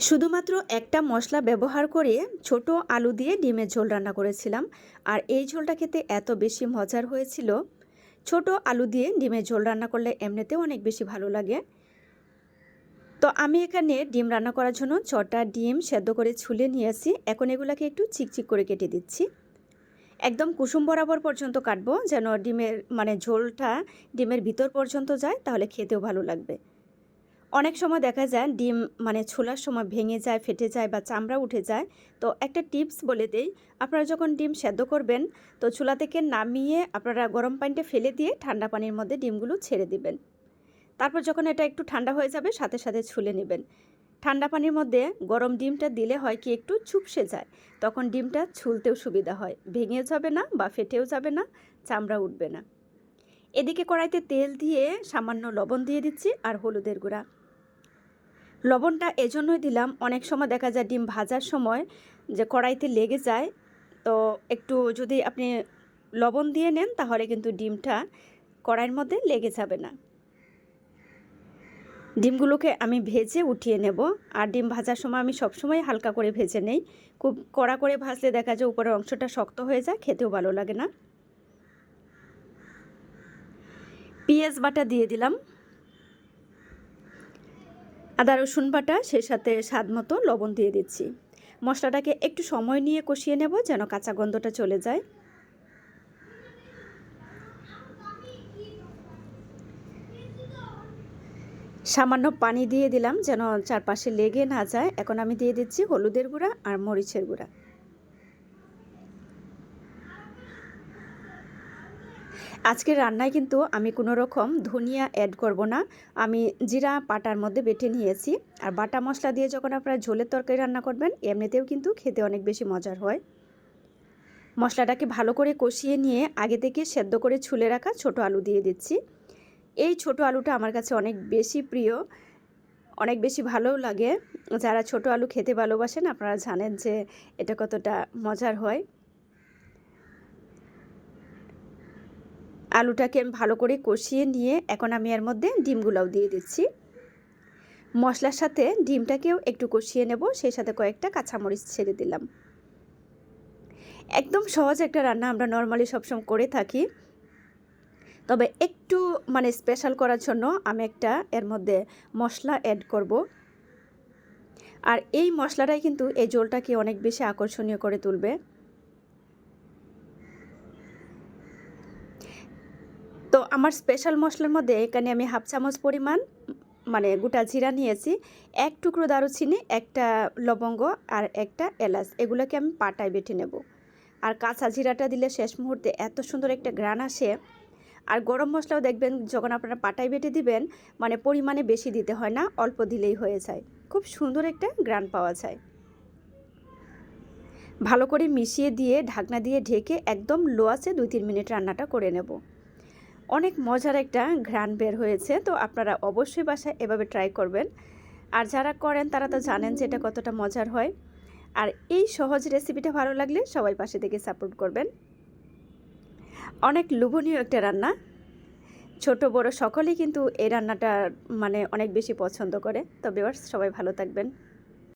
শুধুমাত্র একটা মশলা ব্যবহার করে ছোট আলু দিয়ে ডিমের ঝোল রান্না করেছিলাম, আর এই ঝোলটা খেতে এত বেশি মজার হয়েছিল। ছোট আলু দিয়ে ডিমের ঝোল রান্না করলে এমনিতেও অনেক বেশি ভালো লাগে। তো আমি এখানে ডিম রান্না করার জন্য ছটা ডিম সেদ্ধ করে ছুলে নিয়েছি। এখন এগুলাকে একটু চিকচিক করে কেটে দিচ্ছি। একদম কুসুম বরাবর পর্যন্ত কাটবো, যেন ডিমের মানে ঝোলটা ডিমের ভিতর পর্যন্ত যায়, তাহলে খেতেও ভালো লাগবে। অনেক সময় দেখা যায় ডিম মানে ছোলার সময় ভেঙে যায়, ফেটে যায় বা চামড়া উঠে যায়। তো একটা টিপস বলে দেই, আপনারা যখন ডিম সেদ্ধ করবেন, তো চুলা থেকে নামিয়ে আপনারা গরম পানিটা ফেলে দিয়ে ঠান্ডা পানির মধ্যে ডিমগুলো ছেড়ে দিবেন। তারপর যখন এটা একটু ঠান্ডা হয়ে যাবে, সাথে সাথে ছুলে নেবেন। ঠান্ডা পানির মধ্যে গরম ডিমটা দিলে হয় কি, একটু চুপসে যায়। তখন ডিমটা ছুলতেও সুবিধা হয়। ভেঙে যাবে না বা ফেটেও যাবে না, চামড়া উঠবে না। এদিকে কড়াইতে তেল দিয়ে সামান্য লবণ দিয়ে দিচ্ছি আর হলুদের গুঁড়া। লবণটা এজন্যই দিলাম। অনেক সময় দেখা যায় ডিম ভাজার সময় যে কড়াইতে লেগে যায়। তো একটু যদি আপনি লবণ দিয়ে নেন তাহলে কিন্তু ডিমটা কড়াইয়ের মধ্যে লেগে যাবে না। ডিমগুলোকে আমি ভেজে উঠিয়ে নেব। আর ডিম ভাজার সময় আমি সবসময় হালকা করে ভেজে নেই। খুব কড়া করে ভাজলে দেখা যায় উপরের অংশটা শক্ত হয়ে যায়, খেতেও ভালো লাগে না। পেঁয়াজ বাটা দিয়ে দিলাম। আদা, রসুন বাটা সেই সাথে স্বাদ মতো লবণ দিয়ে দিচ্ছি। মশলাটাকে একটু সময় নিয়ে কষিয়ে নেব যেন কাঁচা গন্ধটা চলে যায়। সামান্য পানি দিয়ে দিলাম যেন চারপাশে লেগে না যায়। এখন আমি দিয়ে দিচ্ছি হলুদের গুঁড়া আর মরিচের গুঁড়া। আজকের রান্নায় কিন্তু আমি কোনো রকম ধনিয়া অ্যাড করব না। আমি জিরা পাটার মধ্যে বেটে নিয়েছি। আর বাটা মশলা দিয়ে যখন আপনারা ঝোলের তরকারি রান্না করবেন, এমনিতেও কিন্তু খেতে অনেক বেশি মজার হয়। মশলাটাকে ভালো করে কষিয়ে নিয়ে আগে থেকে সেদ্ধ করে ছুলে রাখা ছোট আলু দিয়ে দিচ্ছি। এই ছোট আলুটা আমার কাছে অনেক বেশি প্রিয়। অনেক বেশি ভালোও লাগে। যারা ছোট আলু খেতে ভালোবাসেন, আপনারা জানেন যে এটা কতটা মজার হয়। আলুটাকে আমি ভালো করে কষিয়ে নিয়ে এখন আমি এর মধ্যে ডিমগুলোও দিয়ে দিচ্ছি। মশলার সাথে ডিমটাকেও একটু কষিয়ে নেব, সেই সাথে কয়েকটা কাঁচামরিচ ছেড়ে দিলাম। একদম সহজ একটা রান্না আমরা নর্মালি সবসময় করে থাকি। তবে একটু মানে স্পেশাল করার জন্য আমি একটা এর মধ্যে মশলা অ্যাড করব। আর এই মশলাটাই কিন্তু এই জোলটাকে অনেক বেশি আকর্ষণীয় করে তুলবে। তো আমার স্পেশাল মশলার মধ্যে এখানে আমি হাফ চামচ পরিমাণ মানে গোটা জিরা নিয়েছি, এক টুকরো দারুচিনি, একটা লবঙ্গ আর একটা এলাচ, এগুলোকে আমি পাটায় বেটে নেব। আর কাঁচা জিরাটা দিলে শেষ মুহূর্তে এত সুন্দর একটা গ্রান আসে। আর গরম মশলাও দেখবেন যখন আপনারা পাটায় বেটে দিবেন মানে পরিমাণে বেশি দিতে হয় না, অল্প দিলেই হয়ে যায়। খুব সুন্দর একটা গ্রান পাওয়া যায়। ভালো করে মিশিয়ে দিয়ে, ঢাকনা দিয়ে ঢেকে একদম লো আছে দুই তিন মিনিট রান্নাটা করে নেব। অনেক মজার একটা ঘ্রাণ বের হয়েছে, তো আপনারা অবশ্যই বাসায় এভাবে ট্রাই করবেন। আর যারা করেন, তারা তো জানেন যে এটা কতটা মজার হয়। আর এই সহজ রেসিপিটা ভালো লাগলে সবাই পাশে থেকে সাপোর্ট করবেন। অনেক লোভনীয় একটা রান্না। ছোট, বড় সকলেই কিন্তু এই রান্নাটা মানে অনেক বেশি পছন্দ করে। তো বেওয়ার্স সবাই ভালো থাকবেন।